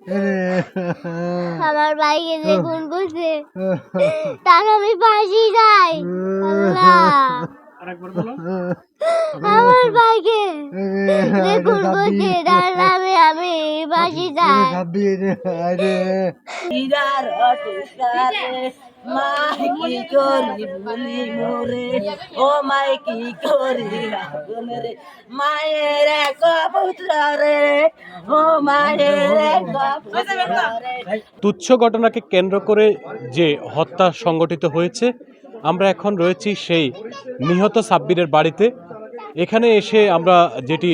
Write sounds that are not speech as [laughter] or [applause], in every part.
[laughs] আমার বাইকে দেখুন খুন করছে তার আমি ফাঁসি যাই [laughs] আমার বাইকে দেখুন খুন করছে তার আমি আমি ফাঁসি যাই মাই কি করি ভুলি মোরে, ও মাই কি করি রে। মায়ের রে ও মায়ের তুচ্ছ ঘটনাকে কেন্দ্র করে যে হত্যা সংগঠিত হয়েছে, আমরা এখন রয়েছি সেই নিহত সাব্বিরের বাড়িতে। এখানে এসে আমরা যেটি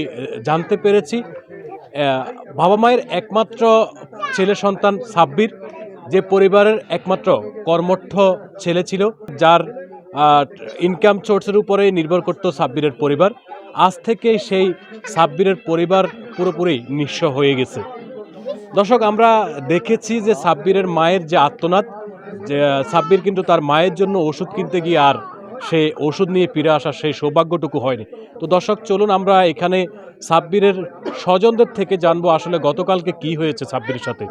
জানতে পেরেছি বাবা মায়ের একমাত্র ছেলে সন্তান সাব্বির। যে পরিবারের একমাত্র কর্মঠ ছেলে ছিল, যার ইনকাম সোর্সের উপরে নির্ভর করত সাব্বিরের পরিবার, আজ থেকে সেই সাব্বিরের পরিবার পুরোপুরি নিঃস্ব হয়ে গেছে। দর্শক, আমরা দেখেছি যে সাব্বিরের মায়ের যে আত্মনাদ, যে, সাব্বির কিন্তু তার মায়ের জন্য ওষুধ কিনতে গিয়ে আর সে ওষুধ নিয়ে ফিরে আসার সেই সৌভাগ্যটুকু হয়নি। তো দর্শক, চলুন আমরা এখানে সাব্বিরের স্বজনদের থেকে জানব আসলে গতকালকে কি হয়েছে সাব্বিরের সাথে।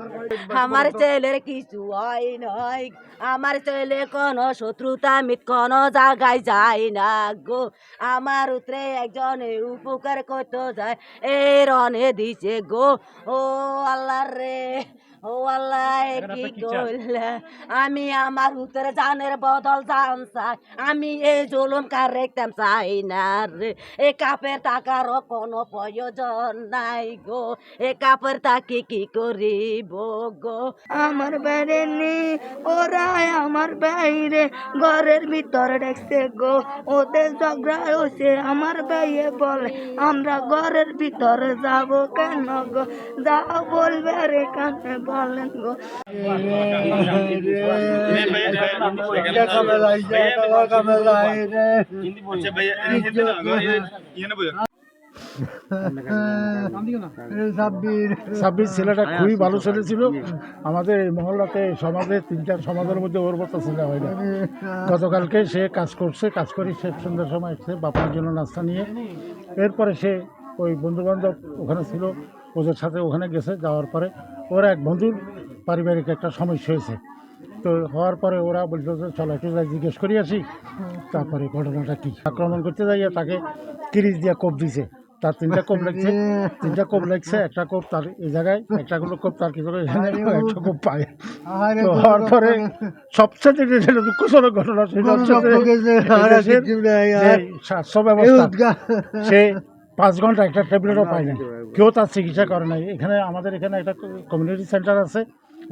আমার ছেলের কিছু হয় নাই, আমার ছেলে কোন শত্রুতা মিত কোন জায়গায় যায় না গো। আমার উতরে একজন উপকার করতে যায়, এ রনে দিছে গো। ও আল্লাহ রে ও আল্লাহ কি করলে? আমি আমার উত্তরে জানের বদল জান চাই। আমি এই জুলুম কার রেখতাম চাই না রে। এ কাপের টাকারও কোনো প্রয়োজন নাই গো। এ কাপের তাকে কি করিব গো? আমার বাইরে নি ওরা আমার বাইরে। ঘরের ভিতরে দেখছে গো ওদের ঝগড়া হয়েছে আমার ভাইয়ে বলে আমরা ঘরের ভিতরে যাব কেন গো? যা বলবে রে কানে বলেন গো। সাব্বির ছেলেটা খুবই ভালো ছেলে ছিল। আমাদের এই মহল্লাতে সমাজে তিনটা সমাজের মধ্যে ওর মতো ছেলে হয় না। গতকালকে সে কাজ করছে, কাজ করে সে সন্ধ্যার সময় এসছে বাপার জন্য নাস্তা নিয়ে, এরপরে সে ওই বন্ধু বান্ধব ওখানে ছিল, ওদের সাথে ওখানে গেছে, যাওয়ার পরে ওরা এক বন্ধুর পারিবারিক একটা সমস্যা হয়েছে। তো হওয়ার পরে ওরা বলতো যে চলো একটু যাই জিজ্ঞেস করি আসি। তারপরে ঘটনাটা কি? আক্রমণ করতে যাইয়া তাকে কিরিচ দিয়ে কোপ দিছে। তার তিনটা কোপ লাগছে। তিনটা কোপ লাগছে একটা কোপ তার এই জায়গায় একটা কোনো কোপ তার কি করে একটা কোপ পায়। তো হওয়ার পরে সবচেয়ে যেটা দুঃখজনক ঘটনা সেটা হচ্ছে স্বাস্থ্য ব্যবস্থা সে পাঁচ ঘণ্টা একটা ট্যাবলেটও পায় না কেউ তার চিকিৎসা করে নাই। এখানে আমাদের এখানে একটা কমিউনিটি সেন্টার আছে।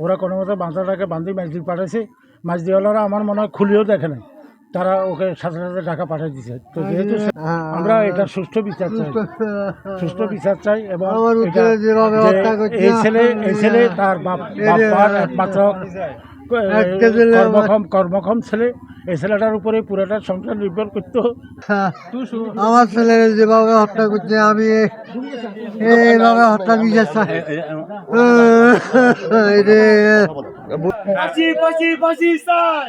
ওরা কোনো মতো বাঁচাটাকে বান্ধি মাঝদি পাঠাইছে। মাঝদিওয়ালারা আমার মনে হয় খুলিও দেখে নাই। তারা ওকে সাথে সাথে টাকা পাঠিয়ে দিছে। তো যেহেতু আমরা এটা সুষ্ঠু বিচার চাই। সুষ্ঠু বিচার চাই। এবং এই ছেলে এই ছেলে তার বাপ বাবার একমাত্র কর্মক্ষম কর্মক্ষম ছেলে এই ছেলেটার উপরে পুরোটা সংসার নির্ভর করতো। আমার ছেলের যেভাবে হত্যা করছে আমি এইভাবে হত্যা চাই রে ফাঁসি ফাঁসি ফাঁসি চাই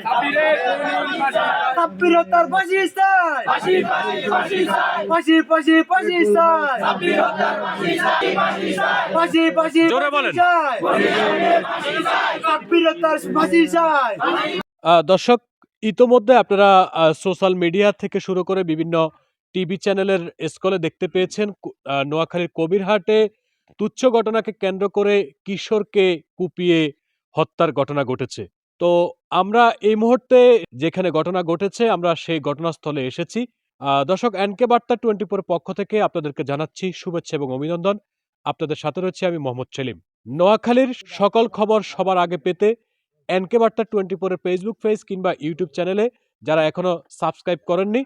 সাব্বির হত্যার ফাঁসি চাই ফাঁসি ফাঁসি ফাঁসি ফাঁসি ফাঁসি চাই ফাঁসি ফাঁসি জোরে বলেন। সাব্বির হত্যার ফাঁসি চাই দর্শক ইতোমধ্যে আপনারা সোশ্যাল মিডিয়া থেকে শুরু করে বিভিন্ন টিভি চ্যানেলের স্কলে দেখতে পেয়েছেন নোয়াখালীর কবিরহাটে তুচ্ছ ঘটনাকে কেন্দ্র করে কিশোরকে কুপিয়ে হত্যার ঘটনা ঘটেছে। তো আমরা এই মুহূর্তে যেখানে ঘটনা ঘটেছে, আমরা সেই ঘটনাস্থলে এসেছি। দর্শক, এনকে বার্তা টোয়েন্টি ফোর পক্ষ থেকে আপনাদেরকে জানাচ্ছি শুভেচ্ছা এবং অভিনন্দন। আপনাদের সাথে রয়েছে আমি মোহাম্মদ সেলিম। নোয়াখালীর সকল খবর সবার আগে পেতে এনকে বার্তা টোয়েন্টি ফোরের ফেসবুক পেজ কিংবা ইউটিউব চ্যানেলে যারা এখনও সাবস্ক্রাইব করেননি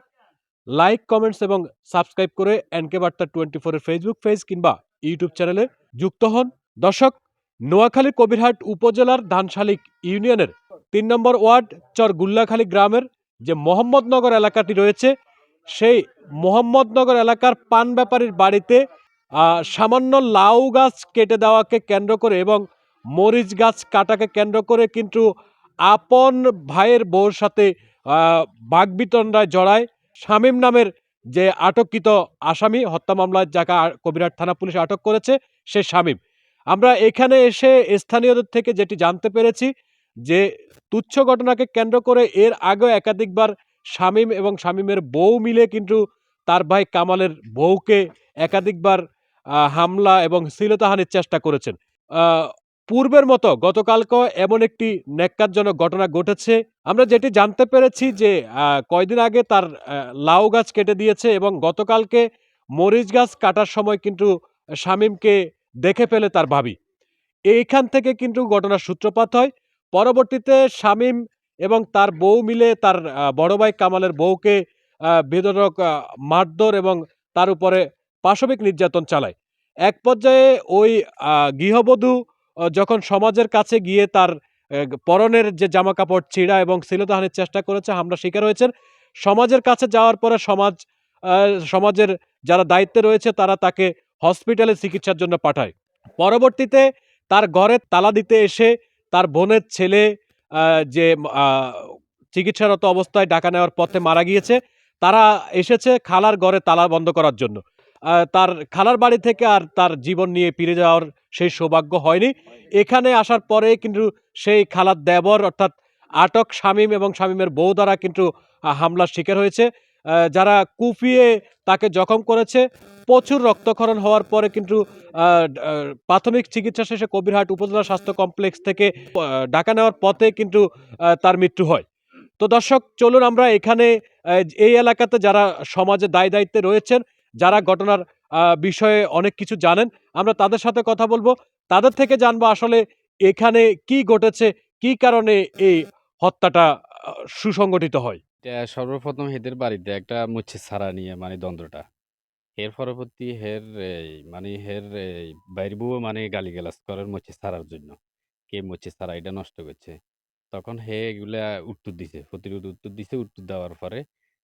লাইক কমেন্টস এবং সাবস্ক্রাইব করে এনকে বার্তা টোয়েন্টি ফোরের ফেসবুক পেজ কিংবা ইউটিউব চ্যানেলে যুক্ত হন। দর্শক নোয়াখালী কবিরহাট উপজেলার ধানশালিক ইউনিয়নের তিন নম্বর ওয়ার্ড চর গুল্লাখালী গ্রামের যে মোহাম্মদনগর এলাকাটি রয়েছে, সেই মোহাম্মদনগর এলাকার পান ব্যাপারীর বাড়িতে সামান্য লাউ গাছ কেটে দেওয়াকে কেন্দ্র করে এবং মরিচ গাছ কাটাকে কেন্দ্র করে কিন্তু আপন ভাইয়ের বউর সাথে বাগবিতণ্ডায় জড়ায়। শামীম নামের যে আটককৃত আসামি হত্যা মামলায় যাকে কবিরাট থানা পুলিশ আটক করেছে, সে শামীম। আমরা এখানে এসে স্থানীয়দের থেকে যেটি জানতে পেরেছি যে তুচ্ছ ঘটনাকে কেন্দ্র করে এর আগেও একাধিকবার শামীম এবং শামীমের বউ মিলে কিন্তু তার ভাই কামালের বউকে একাধিকবার হামলা এবং শ্লীলতাহানির চেষ্টা করেছেন। পূর্বের মতো গতকালকেও এমন একটি ন্যাক্কারজনক ঘটনা ঘটেছে। আমরা যেটি জানতে পেরেছি যে কয়দিন আগে তার লাউ গাছ কেটে দিয়েছে এবং গতকালকে মরিচ গাছ কাটার সময় কিন্তু শামীমকে দেখে ফেলে তার ভাবি। এইখান থেকে কিন্তু ঘটনার সূত্রপাত হয়। পরবর্তীতে শামীম এবং তার বউ মিলে তার বড় ভাই কামালের বউকে বেদরক মারধর এবং তার উপরে পাশবিক নির্যাতন চালায়। এক পর্যায়ে ওই গৃহবধূ যখন সমাজের কাছে গিয়ে তার পরনের যে জামা কাপড় ছিঁড়া এবং শ্লীলতাহানির চেষ্টা করেছে, হামলা শিকার হয়েছেন, সমাজের কাছে যাওয়ার পরে সমাজ সমাজের যারা দায়িত্বে রয়েছে, তারা তাকে হসপিটালে চিকিৎসার জন্য পাঠায়। পরবর্তীতে তার ঘরে তালা দিতে এসে তার বোনের ছেলে যে চিকিৎসারত অবস্থায় ডাকা নেওয়ার পথে মারা গিয়েছে, তারা এসেছে খালার ঘরে তালা বন্ধ করার জন্য। তার খালার বাড়ি থেকে আর তার জীবন নিয়ে ফিরে যাওয়ার সেই সৌভাগ্য হয়নি। এখানে আসার পরে কিন্তু সেই খালার দেবর অর্থাৎ আটক শামীম এবং শামীমের বউ দ্বারা কিন্তু হামলার শিকার হয়েছে। যারা কুপিয়ে তাকে জখম করেছে, প্রচুর রক্তক্ষরণ হওয়ার পরে কিন্তু প্রাথমিক চিকিৎসা শেষে কবিরহাট উপজেলা স্বাস্থ্য কমপ্লেক্স থেকে ডাকা নেওয়ার পথে কিন্তু তার মৃত্যু হয়। তো দর্শক, চলুন আমরা এখানে এই এলাকাতে যারা সমাজে দায় দায়িত্বে রয়েছেন, যারা ঘটনার বিষয়ে অনেক কিছু জানেন, আমরা তাদের সাথে কথা বলব। তাদের থেকে জানব আসলে এখানে কি ঘটেছে, কি কারণে এই হত্যাটা সুসংগঠিত হয়। এটা সর্বপ্রথম হেদের বাড়িতে একটা মুচ্ছে ছাড়া নিয়ে মানে দ্বন্দ্বটা। এর পরবর্তী হের এই মানে হের এই বাইরবুও মানে গালিগালাজ করার মুচ্ছে ছাড়ার জন্য। কে মুচ্ছে ছাড়া এটা নষ্ট করছে? তখন হে এগুলা উত্তর দিছে, প্রতিরোধ উত্তর দিছে, উত্তর দেওয়ার পরে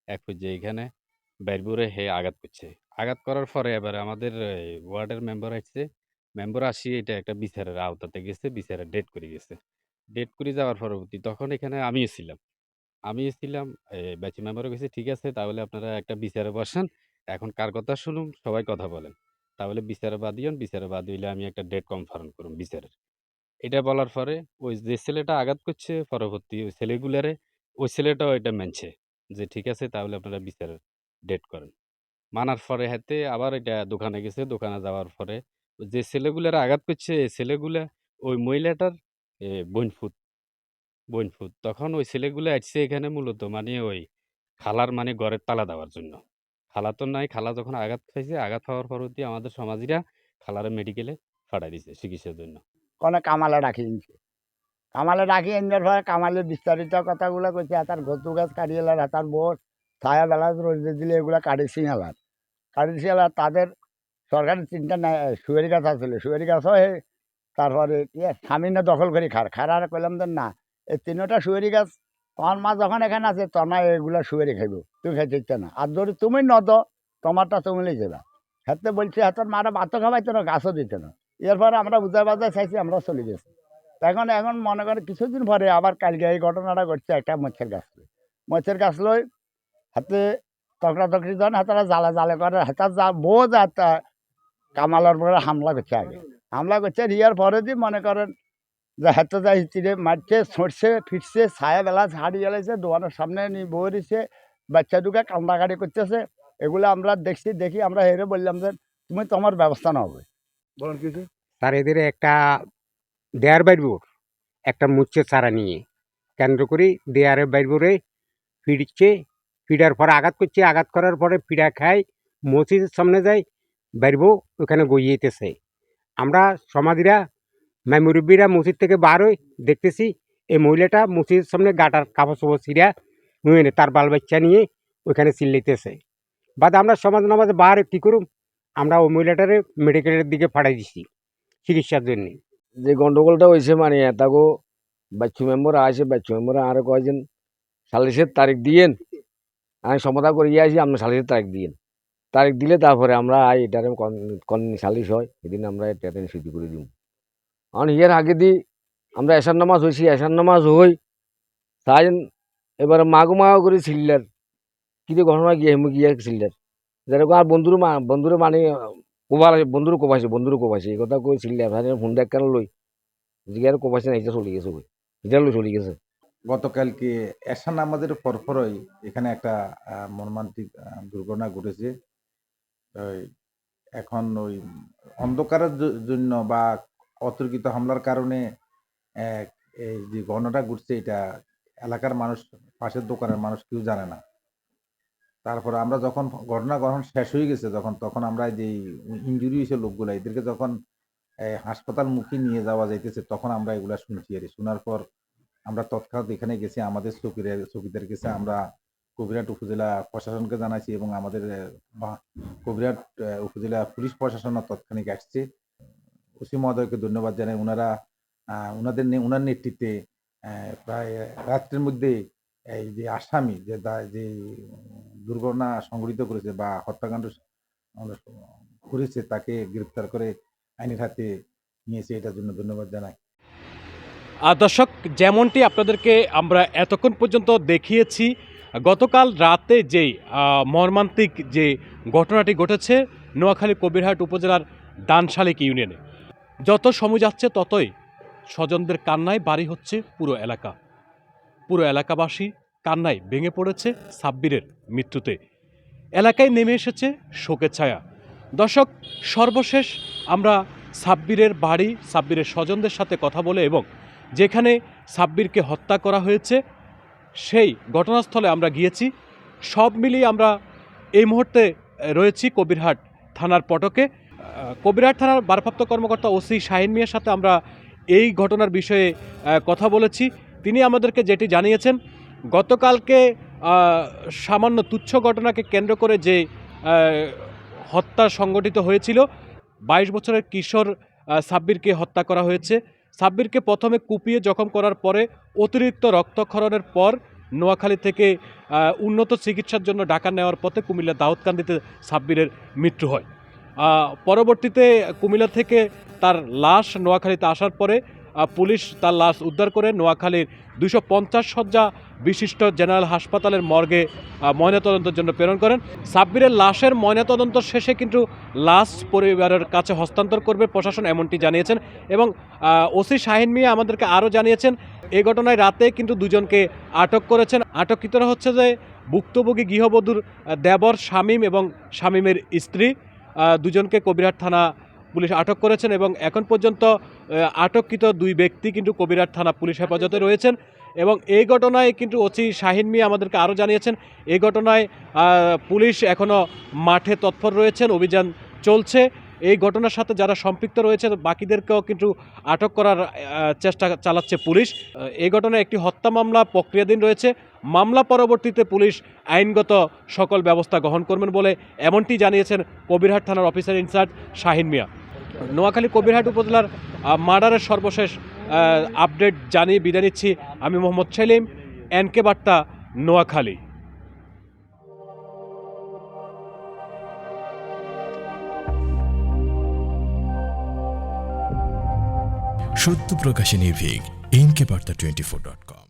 এক পর্যায়ে এখানে বাইরবুরে হে আঘাত করছে। আঘাত করার পরে এবার আমাদের ওয়ার্ডের মেম্বার আসছে। মেম্বার আসি এটা একটা বিচারের আওতাতে গেছে, বিচারের ডেট করে গেছে। ডেট করে যাওয়ার পরবর্তী তখন এখানে আমিও ছিলাম। আমি ছিলাম ব্যাচি মেম্বারও গেছে, ঠিক আছে, তাহলে আপনারা একটা বিচারে বসেন, এখন কার কথা শুনুন, সবাই কথা বলেন। তাহলে বিচারে বাদ দিন বিচারে বাদ দিলে আমি একটা ডেট কনফার্ম করুন বিচারের। এটা বলার পরে ওই যে ছেলেটা আঘাত করছে পরবর্তী ওই ছেলেগুলারে, ওই ছেলেটাও এটা মানছে যে, ঠিক আছে, তাহলে আপনারা বিচারের ডেট করেন। মানার পরে হাতে আবার এটা দোকানে গেছে, দোকানে যাওয়ার পরে যে ছেলেগুলার আঘাত করছে, এই ছেলেগুলা ওই মহিলাটার বোনফুত বোনফুত তখন ওই ছেলেগুলো আসছে এখানে মূলত মানে ওই খালার মানে ঘরের তালা দেওয়ার জন্য। খালা তো নাই, খালা যখন আঘাত খাইছে, আঘাত খাওয়ার পরবর্তী আমাদের সমাজিরা খালারে মেডিকেলে ফাটাই দিছে চিকিৎসার জন্য। কোনো কামালে ডাকি আনছে কামালে ডাকি আনবার পরে কামালের বিস্তারিত কথাগুলো কইছে তার ঘটু গাছ কাটিয়ে এলার তার বোট, ছায়া বেলা রোদে দিলে এগুলো কাটিছি এলার কাটিছি এলার তাদের সরকারি তিনটা সুয়েরি গাছ আছিল সুয়েরি গাছ হয় তারপরে ইয়ে স্বামীনে দখল করে খার। খারার কইলাম যে না এই তিনটা সুয়েরি গাছ তোমার মা যখন এখানে আছে মা এগুলো সুয়েরি খাইব। তুমি খাইতে ইচ্ছা না। আর যদি তুমি নদ, তোমারটা তুমি যাবা। হাতে বলছে হাতের মারা ভাতও খাওয়াইতো না গাছও দিত না। এরপরে আমরা বুঝার বাজার চাইছি আমরা চলে গেছি। এখন এখন মনে করেন কিছুদিন পরে আবার কালকে এই ঘটনাটা ঘটছে একটা মচ্ছের গাছ লই। মচ্ছের গাছ লই হাতে তকরা তকরি জন হাতারা জালে জালে করে। হাতার যা যা তা কামালের পরে হামলা করছে আগে। হামলা করছে, রিয়ার পরে দিয়ে মনে করেন যে হাতে যা হিচিরে মারছে ছড়ছে ফিরছে, ছায়া বেলা হাড়ি জ্বালাইছে, দোকানের সামনে নিয়ে বই দিছে বাচ্চা দুকে কান্দাকাটি করতেছে। এগুলো আমরা দেখছি, দেখি আমরা হেরে বললাম যে, তুমি তোমার ব্যবস্থা না হবে বলুন কিছু তার এদের একটা দেয়ার বাইরবোর একটা মুচ্ছে চারা নিয়ে। কেন্দ্র করে দেয়ারের বাইরবোরে ফিরছে ফিডার পরে আঘাত করছে, আঘাত করার পরে পিড়া খায়, মসজিদের সামনে যায়, বাইরবো, ওখানে গইয়েতেছে আমরা সমাধিরা মেমুরব্বীরা মসজিদ থেকে বার হই দেখতেছি এই মহিলাটা মসজিদের সামনে গাটার কাপড় চোপড় ছিঁড়া নুয়ে তার বাল বাচ্চা নিয়ে ওইখানে চিল্লাইতেছে বাদ আমরা সমাজ নামাজে বার কী করুম আমরা ওই মহিলাটারে মেডিকেলের দিকে পাঠাই দিছি চিকিৎসার জন্যে যে গন্ডগোলটা হয়েছে মানে তাকে বাচ্চু মেম্বার আছে বাচ্চু মেম্বার আরও কয়েকজন সালিশের তারিখ দিয়েন আমি সমতা করিয়ে আসি আপনার সালিশের তারিখ দিয়েন তারিখ দিলে তারপরে আমরা এটারে কন সালিশ হয় সেদিন আমরা এটা শুধু করে দিব কারণ ইয়ের আগে দি আমরা এসার নামাজ হয়েছি এসার নামাজ হই, তাই এবারে মাগো মাগো করে ছিল্লার। কিন্তু ঘটনা গিয়ে হেমু গিয়ে ছিল্লার? যেরকম আর বন্ধুর মা, বন্ধুরে মানে কোবাল আছে বন্ধুর কোপাইছে বন্ধুর কোপাইছে, এই কথা কই ছিলি আপনার ফোন দেখ কেন লই? জিগার কোপাইছে না, এটা চলে গেছে কই? এটা লই চলে গেছে। গতকালকে এশা নামাজের পরপরই এখানে একটা মর্মান্তিক দুর্ঘটনা ঘটেছে। এখন ওই অন্ধকারের জন্য বা অতর্কিত হামলার কারণে এই যে ঘটনাটা ঘটছে, এটা এলাকার মানুষ, পাশের দোকানের মানুষ কেউ জানে না। তারপরে আমরা যখন ঘটনা গ্রহণ শেষ হয়ে গেছে, যখন, তখন আমরা যে ইঞ্জুরি হয়েছে লোকগুলো, এদেরকে যখন হাসপাতাল মুখী নিয়ে যাওয়া যাইতেছে, তখন আমরা এগুলা শুনছি। আর শোনার পর আমরা তৎক্ষণাৎ এখানে গেছি, আমাদের চকিদের চকিদার গেছে আমরা কবিরাট উপজেলা প্রশাসনকে জানাইছি এবং আমাদের কবিরাট উপজেলা পুলিশ প্রশাসনও তৎক্ষণিক আসছে। ওসি মহোদয়কে ধন্যবাদ জানাই। ওনারা ওনাদের ওনার নেতৃত্বে প্রায় রাত্রের মধ্যে এই যে আসামি যে যে দুর্ঘটনা সংঘটিত করেছে বা হত্যাকাণ্ড করেছে তাকে গ্রেপ্তার করে আইনের হাতে নিয়েছে এটার জন্য ধন্যবাদ জানাই। দর্শক যেমনটি আপনাদেরকে আমরা এতক্ষণ পর্যন্ত দেখিয়েছি গতকাল রাতে আহ, মর্মান্তিক যে ঘটনাটি ঘটেছে নোয়াখালী কবিরহাট উপজেলার দানশালিক ইউনিয়নে। যত সময় যাচ্ছে ততই স্বজনদের কান্নায় বাড়ি হচ্ছে পুরো এলাকা। পুরো এলাকাবাসী কান্নায় ভেঙে পড়েছে সাব্বিরের মৃত্যুতে। এলাকায় নেমে এসেছে শোকের ছায়া। দর্শক, সর্বশেষ আমরা সাব্বিরের বাড়ি, সাব্বিরের স্বজনদের সাথে কথা বলে এবং যেখানে সাব্বিরকে হত্যা করা হয়েছে, সেই ঘটনাস্থলে আমরা গিয়েছি। সব মিলিয়ে আমরা এই মুহূর্তে রয়েছি কবিরহাট থানার পটকে। কবিরহাট থানার ভারপ্রাপ্ত কর্মকর্তা ওসি শাহিন মিয়ার সাথে আমরা এই ঘটনার বিষয়ে কথা বলেছি। তিনি আমাদেরকে যেটি জানিয়েছেন, গতকালকে সামান্য তুচ্ছ ঘটনাকে কেন্দ্র করে যে হত্যা সংগঠিত হয়েছিল, বাইশ বছরের কিশোর সাব্বিরকে হত্যা করা হয়েছে। সাব্বিরকে প্রথমে কুপিয়ে জখম করার পরে অতিরিক্ত রক্তক্ষরণের পর নোয়াখালী থেকে উন্নত চিকিৎসার জন্য ঢাকা নেওয়ার পথে কুমিল্লা দাউদকান্দিতে সাব্বিরের মৃত্যু হয়। পরবর্তীতে কুমিল্লা থেকে তার লাশ নোয়াখালীতে আসার পরে পুলিশ তার লাশ উদ্ধার করে নোয়াখালীর দুশো পঞ্চাশ শয্যা বিশিষ্ট জেনারেল হাসপাতালের মর্গে ময়নাতদন্তের জন্য প্রেরণ করেন। সাব্বিরের লাশের ময়নাতদন্ত শেষে কিন্তু লাশ পরিবারের কাছে হস্তান্তর করবে প্রশাসন এমনটি জানিয়েছেন এবং ওসি শাহিন মিয়া আমাদেরকে আরও জানিয়েছেন এই ঘটনায় রাতে কিন্তু দুজনকে আটক করেছেন। আটককৃতরা হচ্ছে যে, ভুক্তভোগী গৃহবধূর দেবর শামীম এবং শামীমের স্ত্রী। দুজনকে কবিরহাট থানা পুলিশ আটক করেছেন এবং এখন পর্যন্ত আটককৃত দুই ব্যক্তি কিন্তু কবিরহাট থানা পুলিশ হেফাজতে রয়েছেন এবং এই ঘটনায় কিন্তু ওসি শাহিন মিয়া আমাদেরকে আরও জানিয়েছেন, এই ঘটনায় পুলিশ এখনও মাঠে তৎপর রয়েছেন, অভিযান চলছে। এই ঘটনার সাথে যারা সম্পৃক্ত রয়েছে, বাকিদেরকেও কিন্তু আটক করার চেষ্টা চালাচ্ছে পুলিশ। এই ঘটনায় একটি হত্যা মামলা প্রক্রিয়াধীন রয়েছে। মামলা পরবর্তীতে পুলিশ আইনগত সকল ব্যবস্থা গ্রহণ করবেন বলে এমনটি জানিয়েছেন কবিরহাট থানার officer in charge Shahin Mia. Noakhali Kabirhat উপজেলার মার্ডারের সর্বশেষ আপডেট জানিয়ে বিদায় নিচ্ছি। আমি মোহাম্মদ সেলিম, এনকে বার্তা, নোয়াখালী। সত্য প্রকাশে নির্ভীক NK Barta twenty four dot com